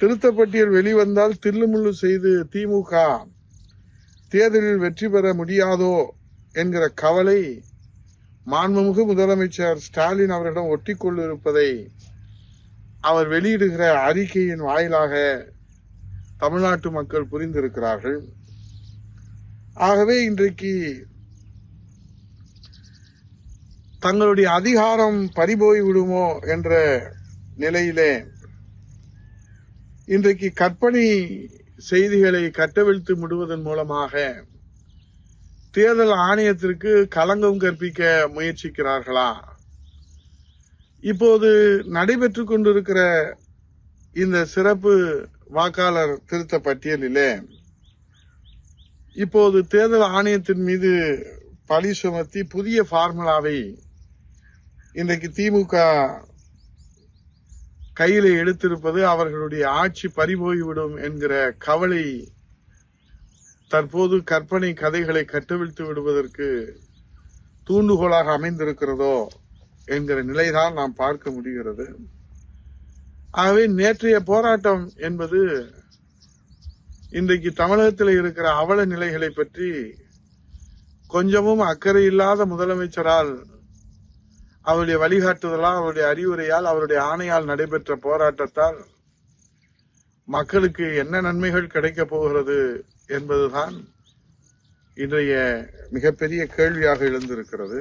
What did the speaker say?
திருத்தப்பட்டியல் வெளிவந்தால் தில்லுமுள்ளு செய்து திமுக தேர்தலில் வெற்றி பெற முடியாதோ என்கிற கவலை மாண்புமிகு முதலமைச்சர் ஸ்டாலின் அவரிடம் ஒட்டிக்கொண்டிருப்பதை அவர் வெளியிடுகிற அறிக்கையின் வாயிலாக தமிழ்நாட்டு மக்கள் புரிந்திருக்கிறார்கள். ஆகவே இன்றைக்கு தங்களுடைய அதிகாரம் பறிபோய் விடுமோ என்ற நிலையிலே இன்றைக்கு கற்பனை செய்திகளை கட்டவிழ்த்து விடுவதன் மூலமாக தேர்தல் ஆணையத்திற்கு களங்கம் கற்பிக்க முயற்சிக்கிறார்களா? இப்போது நடைபெற்று கொண்டிருக்கிற இந்த சிறப்பு வாக்காளர் திருத்த பட்டியலிலே இப்போது தேர்தல் ஆணையத்தின் மீது பழி சுமத்தி புதிய ஃபார்முலாவை இன்றைக்கு திமுக கையில எடுத்திருப்பது அவர்களுடைய ஆட்சி பறிபோய்விடும் என்கிற கவலை தற்போது கற்பனை கதைகளை கட்டவிழ்த்து விடுவதற்கு தூண்டுகோலாக அமைந்திருக்கிறதோ என்கிற நிலைதான் நாம் பார்க்க முடிகிறது. ஆகவே நேற்றைய போராட்டம் என்பது இன்றைக்கு தமிழகத்தில் இருக்கிற அவல நிலைகளை பற்றி கொஞ்சமும் அக்கறை இல்லாத முதலமைச்சரால் அவருடைய வழிகாட்டுதலால் அவருடைய அறிவுரையால் அவருடைய ஆணையால் நடைபெற்ற போராட்டத்தால் மக்களுக்கு என்ன நன்மைகள் கிடைக்கப் போகிறது என்பதுதான் இன்றைய மிகப்பெரிய கேள்வியாக எழுந்திருக்கிறது.